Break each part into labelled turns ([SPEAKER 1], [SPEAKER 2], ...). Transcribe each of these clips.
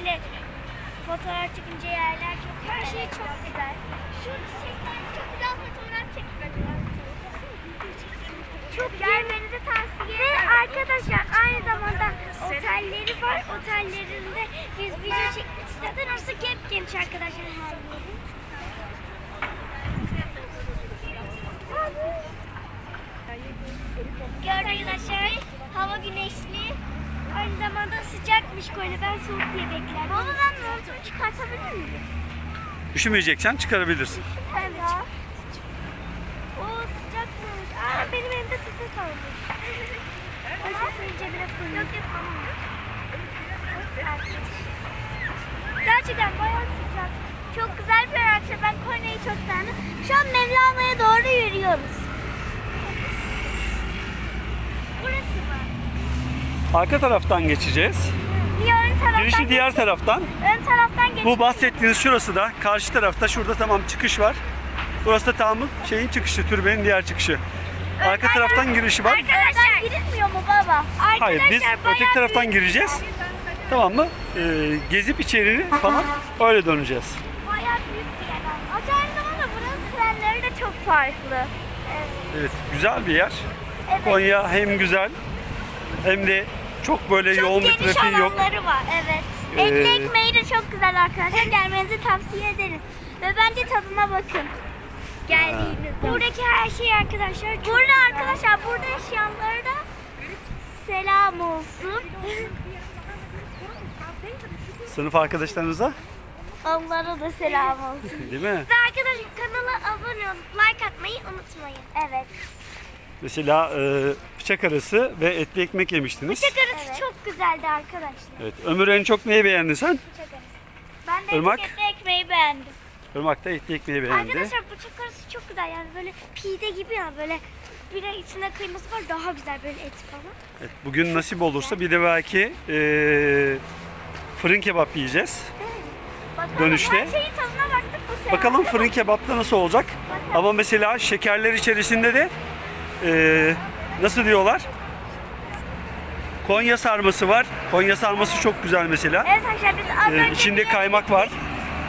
[SPEAKER 1] böyle fotoğraf çekince yerler çok her şey çok güzel. Şu çiçekler çok güzel fotoğraf çekmek çok gelmenizi tavsiye ederim. Ve arkadaşlar aynı zamanda otelleri var. Otellerinde biz video çektik. Zaten orası hep geniş arkadaşlar her yeri. Gördüğünüz arkadaşlar hava güneşli. Aynı zamanda sıcakmış Konya. Ben soğuk diye beklerdim. Baba ben montumu çıkartabilir miyim?
[SPEAKER 2] Üşümeyeceksen çıkarabilirsin.
[SPEAKER 1] Evet. O sıcakmış. Aa benim evde tüpe kalmış. Başka senin cebine koyayım. Yok yapamam. Gerçekten bayağı sıcak. Çok güzel bir akşam. Ben Konya'yı çok beğendim. Şu an Mevlana'ya doğru yürüyoruz. Burası mı?
[SPEAKER 2] Arka taraftan geçeceğiz.
[SPEAKER 1] Bir ön taraftan
[SPEAKER 2] Girişi diğer taraftan.
[SPEAKER 1] Ön taraftan geç.
[SPEAKER 2] Bu bahsettiğiniz şurası da karşı tarafta şurada tamam çıkış var. Burası da tamam şeyin çıkışı, türbenin diğer çıkışı. Arka taraftan girişi var.
[SPEAKER 1] Arkadaşlar girilmiyor mu baba? Arkadaşlar
[SPEAKER 2] Hayır biz öteki taraftan gireceğiz. Tamam mı? Ee, gezip içerini falan öyle döneceğiz.
[SPEAKER 1] Bayağı büyük bir yer. ama. Aynı zamanda buranın trenleri de çok farklı. Evet.
[SPEAKER 2] Evet güzel bir yer.
[SPEAKER 1] Evet.
[SPEAKER 2] Konya hem güzel hem de çok böyle
[SPEAKER 1] Çok
[SPEAKER 2] yoğun bir trafiği yok.
[SPEAKER 1] alanları var. Evet.
[SPEAKER 2] Ee,
[SPEAKER 1] Etli ekmeği de çok güzel arkadaşlar. Gelmenizi tavsiye ederim. Ve bence tadına bakın. Geldiğinizde. Buradaki her şey arkadaşlar çok Burada arkadaşlar burada yaşayanlara da selam olsun.
[SPEAKER 2] Sınıf arkadaşlarınıza
[SPEAKER 1] Onlara da selam olsun.
[SPEAKER 2] değil mi?
[SPEAKER 1] Ve arkadaşlar kanala abone olup like atmayı unutmayın. Evet.
[SPEAKER 2] Mesela e, bıçak arası ve etli ekmek yemiştiniz.
[SPEAKER 1] Bıçak arası çok güzeldi arkadaşlar.
[SPEAKER 2] Evet. Ömür en çok neyi beğendin sen?
[SPEAKER 1] Bıçak arası. Ben de
[SPEAKER 2] Irmak?
[SPEAKER 1] etiketli ekmeği beğendim.
[SPEAKER 2] Irmak da etli ekmeği beğendi.
[SPEAKER 1] Arkadaşlar bıçak arası çok güzel yani böyle pide gibi ya böyle bir de içinde kıyması var daha güzel böyle et falan.
[SPEAKER 2] Evet, bugün nasip olursa bir de belki e, fırın kebap yiyeceğiz.
[SPEAKER 1] Bakalım
[SPEAKER 2] Dönüşte.
[SPEAKER 1] her şeyin tadına baktık bu sefer.
[SPEAKER 2] Bakalım fırın kebapta nasıl olacak. Ama mesela şekerler içerisinde de e, nasıl diyorlar? Konya sarması var. Konya sarması çok güzel mesela.
[SPEAKER 1] Evet arkadaşlar biz az
[SPEAKER 2] E,
[SPEAKER 1] önce
[SPEAKER 2] içinde
[SPEAKER 1] bir
[SPEAKER 2] kaymak var.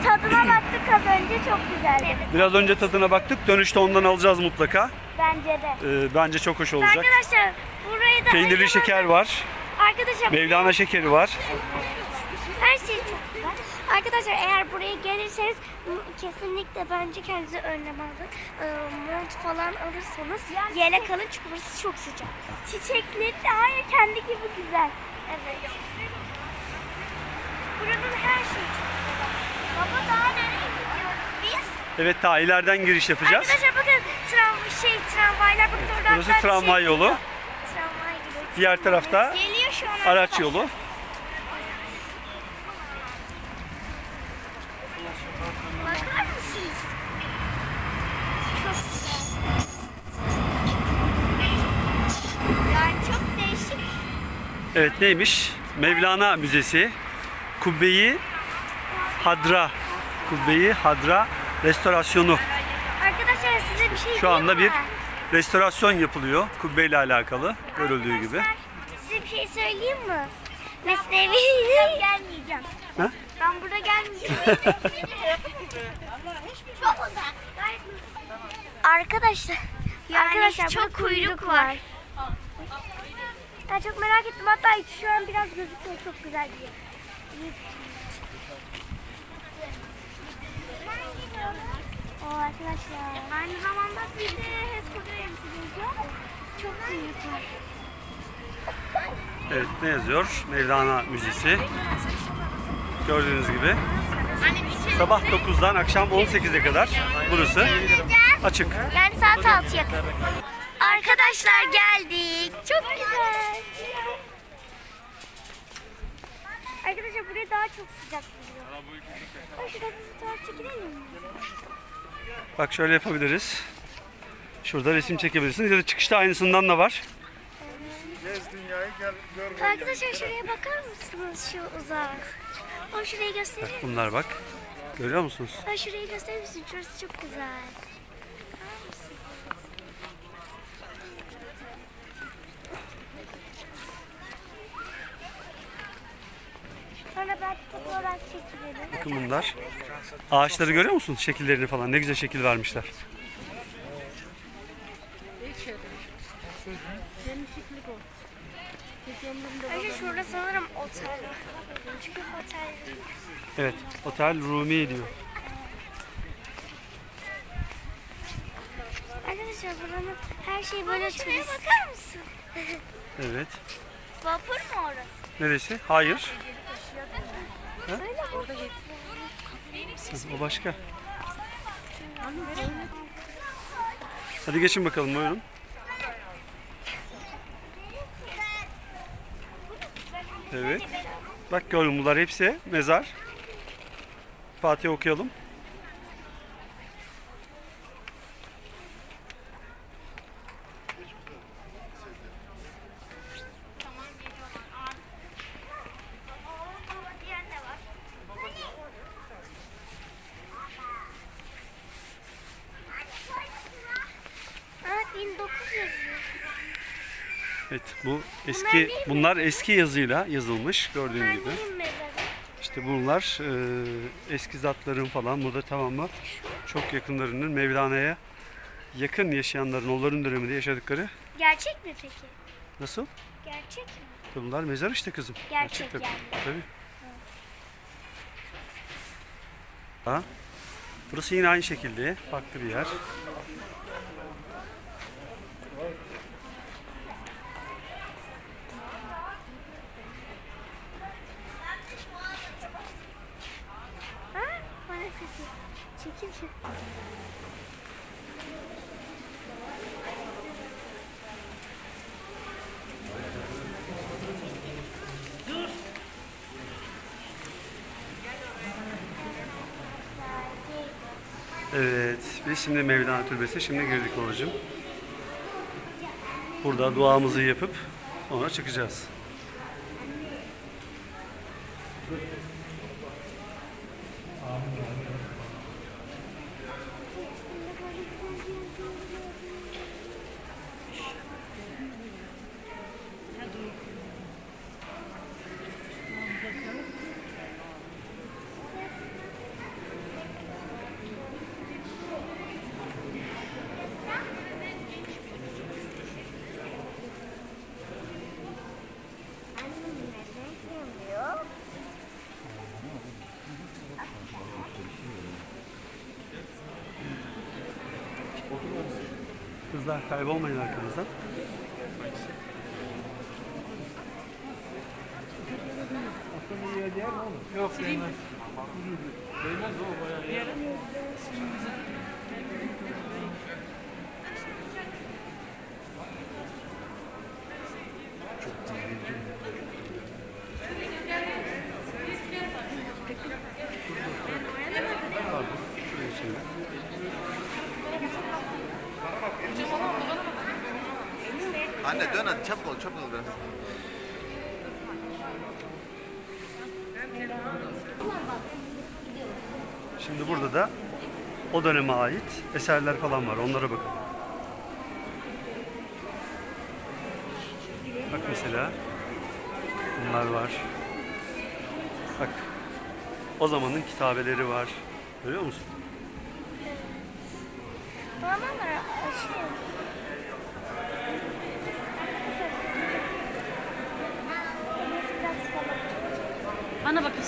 [SPEAKER 1] tadına baktık az önce çok güzeldi.
[SPEAKER 2] Biraz önce tadına baktık. Dönüşte ondan alacağız mutlaka.
[SPEAKER 1] Bence de.
[SPEAKER 2] E, bence çok hoş olacak.
[SPEAKER 1] Arkadaşlar burayı da
[SPEAKER 2] Peynirli şeker var.
[SPEAKER 1] Arkadaşlar
[SPEAKER 2] Mevlana şekeri var.
[SPEAKER 1] Her şey. Arkadaşlar eğer buraya gelirseniz kesinlikle bence kendinize önlem alın. Ee, mont falan alırsanız yelek alın çünkü burası çok sıcak. Çiçekleri aynı kendi gibi güzel. Evet. Buranın her şeyi çok güzel. Baba daha nereye gidiyoruz biz?
[SPEAKER 2] Evet daha ileriden giriş yapacağız.
[SPEAKER 1] Arkadaşlar bakın tram şey tramvaylar bakın orada
[SPEAKER 2] Burası
[SPEAKER 1] bir
[SPEAKER 2] tramvay
[SPEAKER 1] şey
[SPEAKER 2] yolu.
[SPEAKER 1] gidiyor. Tramvay gidiyor.
[SPEAKER 2] Diğer tarafta
[SPEAKER 1] Geliyor şu an
[SPEAKER 2] araç yolu.
[SPEAKER 1] Bakar mısınız? Çok güzel. Yani çok değişik.
[SPEAKER 2] Evet neymiş? Mevlana Müzesi. Kubbeyi Hadra. Kubbeyi Hadra restorasyonu.
[SPEAKER 1] Arkadaşlar size bir şey
[SPEAKER 2] Şu anda bir restorasyon yapılıyor. Kubbeyle alakalı görüldüğü gibi.
[SPEAKER 1] Arkadaşlar, Size bir şey söyleyeyim mi? Mesnevi. gelmeyeceğim.
[SPEAKER 2] Ha?
[SPEAKER 1] Ben burada gelmeyeceğim. Arkadaşlar. Arkadaşlar çok kuyruk var. Ben çok merak ettim. Hatta şu an biraz gözüküyor. Çok güzel bir yer. O arkadaşlar. Aynı zamanda bir de temsil Çok var.
[SPEAKER 2] Evet ne yazıyor? Mevlana Müzesi. Gördüğünüz gibi. Sabah 9'dan akşam 18'e kadar burası açık.
[SPEAKER 1] Yani saat 6'ya kadar. Arkadaşlar geldik. Çok güzel. Arkadaşlar buraya daha çok sıcak geliyor. Şurada bir fotoğraf çekilelim mi?
[SPEAKER 2] Bak şöyle yapabiliriz. Şurada resim çekebilirsiniz ya da çıkışta aynısından da var.
[SPEAKER 1] Arkadaşlar şuraya bakar mısınız şu uzak? O şurayı göstereyim.
[SPEAKER 2] Bunlar bak. Görüyor musunuz?
[SPEAKER 1] Ha şurayı gösterir misin? Şurası çok güzel. Bakar mısın? Sonra belki fotoğraf çekilelim.
[SPEAKER 2] Bakın bunlar. Ağaçları görüyor musunuz? Şekillerini falan. Ne güzel şekil vermişler.
[SPEAKER 1] Önce şurada sanırım otel. Çünkü otel
[SPEAKER 2] Evet. Otel Rumi diyor.
[SPEAKER 1] Arkadaşlar buranın her şeyi böyle turist. bakar mısın?
[SPEAKER 2] Evet.
[SPEAKER 1] Vapur mu orası?
[SPEAKER 2] Neresi? Hayır.
[SPEAKER 1] Mi?
[SPEAKER 2] O başka. Hadi geçin bakalım buyurun. Evet. Bak gördün bunlar hepsi mezar. Fatih okuyalım.
[SPEAKER 1] Aa 1900 yazıyor.
[SPEAKER 2] Evet bu eski bunlar eski yazıyla yazılmış gördüğün gibi.
[SPEAKER 1] Annemin mezarı.
[SPEAKER 2] İşte bunlar e, eski zatların falan burada tamamı çok yakınlarının Mevlana'ya yakın yaşayanların onların döneminde yaşadıkları
[SPEAKER 1] Gerçek mi peki?
[SPEAKER 2] nasıl?
[SPEAKER 1] Gerçek mi?
[SPEAKER 2] Bunlar mezar işte kızım.
[SPEAKER 1] Gerçek
[SPEAKER 2] tabii.
[SPEAKER 1] yani.
[SPEAKER 2] Tabii. Ha? Burası yine aynı şekilde farklı bir yer.
[SPEAKER 1] Ha? Bana sesi. Çekil çekil.
[SPEAKER 2] Evet, biz şimdi Mevlana Türbesi şimdi girdik babacığım. Burada duamızı yapıp sonra çıkacağız. Thank you. Kızlar kaybolmayın arkamızdan.
[SPEAKER 3] Yok değmez. Değmez o bayağı
[SPEAKER 2] Şimdi burada da o döneme ait eserler falan var. Onlara bakın. Bak mesela bunlar var. Bak o zamanın kitabeleri var. Görüyor musun?
[SPEAKER 1] Var.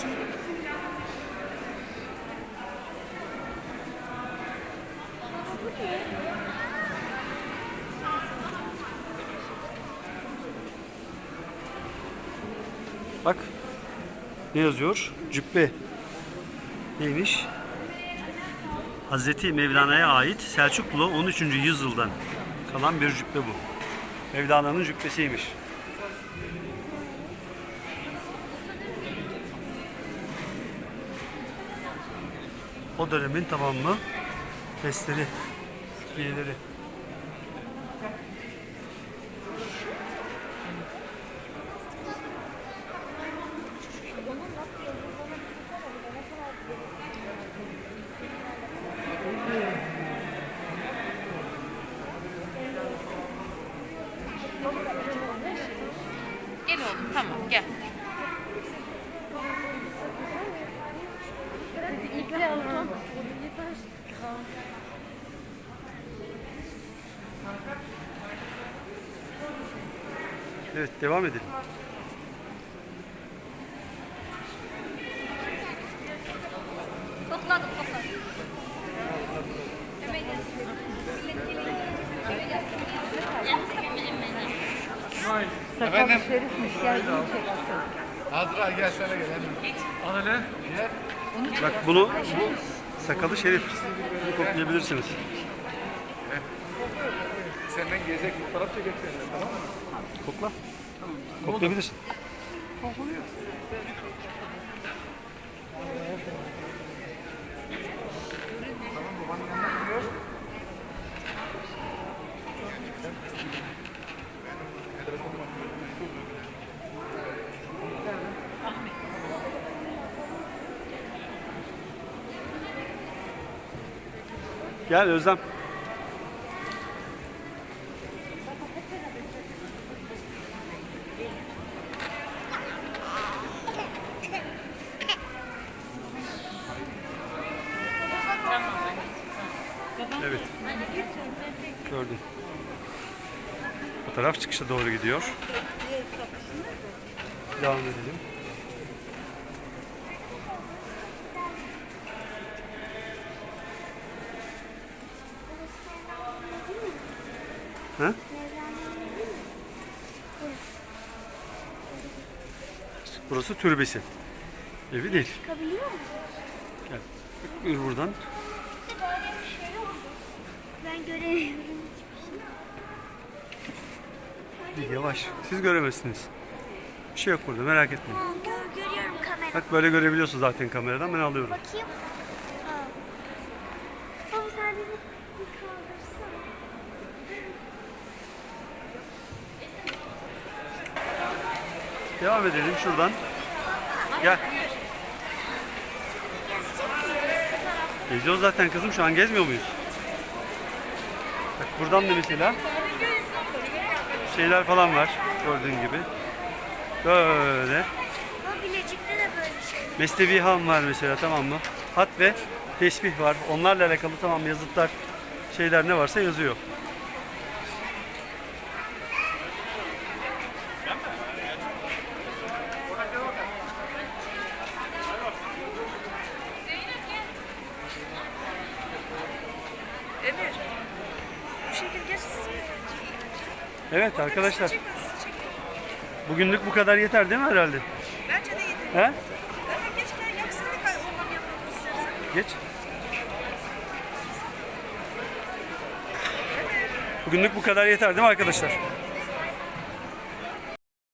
[SPEAKER 1] Şey.
[SPEAKER 2] Bak ne yazıyor? Cübbe. Neymiş? Hazreti Mevlana'ya ait Selçuklu 13. yüzyıldan kalan bir cübbe bu. Mevlana'nın cübbesiymiş. O dönemin tamamı testleri, fiilleri. Evet devam edelim.
[SPEAKER 4] Topladım topladım.
[SPEAKER 5] Efendim? Azra gel sana gel.
[SPEAKER 3] Al hele.
[SPEAKER 2] Bak bunu bu sakalı şerif. Bunu koklayabilirsiniz.
[SPEAKER 5] Gezecek fotoğraf çekecek seninle tamam mı?
[SPEAKER 2] Kokla. Koklayabilirsin. Gel Özlem. Evet. Gördüm. Çıkışa doğru gidiyor. Devam edelim. Ha? Burası türbesi. Evi değil.
[SPEAKER 1] Çıkabiliyor musun?
[SPEAKER 2] Gel. Buyur buradan.
[SPEAKER 1] Şey. Ben göremiyorum.
[SPEAKER 2] Bir Yavaş. Siz göremezsiniz. Bir şey yok burada merak etmeyin.
[SPEAKER 1] Aa, gör, görüyorum kamera.
[SPEAKER 2] Bak böyle görebiliyorsun zaten kameradan ben alıyorum.
[SPEAKER 1] Bakayım. Aa. Baba sen bir bir kaldırsana.
[SPEAKER 2] Devam edelim şuradan. Gel. Geziyoruz zaten kızım şu an gezmiyor muyuz? Bak buradan da mesela şeyler falan var gördüğün gibi. Böyle.
[SPEAKER 1] Ama Bilecik'te de böyle şey.
[SPEAKER 2] Mesnevi Han var mesela tamam mı? Hat ve tesbih var. Onlarla alakalı tamam yazıtlar şeyler ne varsa yazıyor.
[SPEAKER 1] Bu şekilde
[SPEAKER 2] Evet arkadaşlar. Bugünlük bu kadar yeter değil mi herhalde?
[SPEAKER 6] Bence de yeter.
[SPEAKER 2] He?
[SPEAKER 6] Evet, geçten yapsaydık olmam yapmak.
[SPEAKER 2] Geç. Bugünlük bu kadar yeter değil mi arkadaşlar?